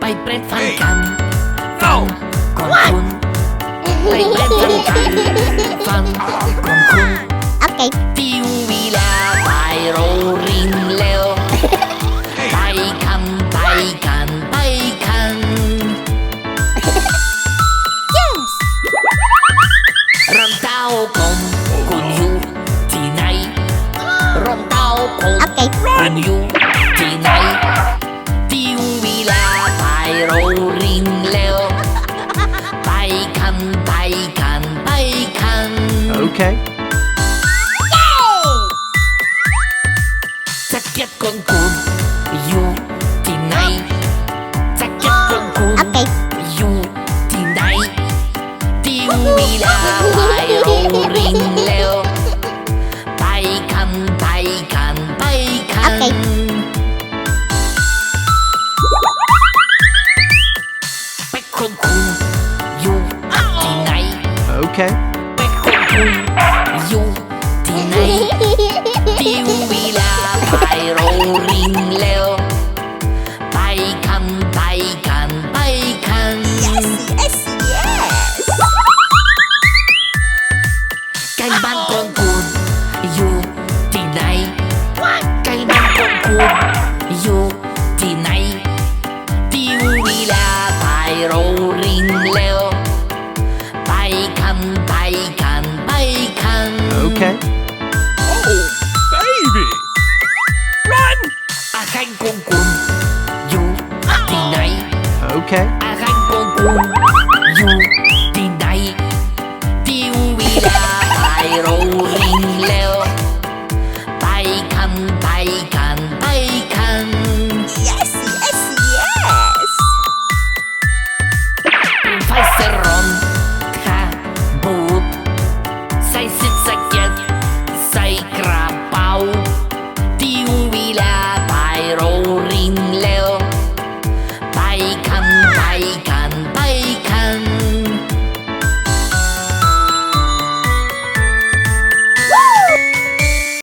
ไปเปรตฟันกันฟังก่อนคุณไปเปรตฟันกันฟังก่อนคุณ Okay. ติวเวลาไปโรงเรียนเร็วไปกันไปกันไปกัน Yes. รองเท้าของคุณอยู่ที่ไหนรองเท้าของ Okay. คุณอยู่ที่ไหน กันไปกันไปกัน Okay. แจ็คเก็ตของคุณอยู่ที่ไหนแจ็คเก็ตของคุณ Okay. อยู่ที่ไหนติวเวลาไปโรงเรียนเร็วไปกันไปกันไปกัน Okay. เป็กของคุณอยู่ที่ไหน Okay. เป็ นติวเวลาไปโรงเรียนเร็วไปกันไปกันไปกัน Yes. Yes. Yes. ไฟเซรอน กันไปกันไปกัน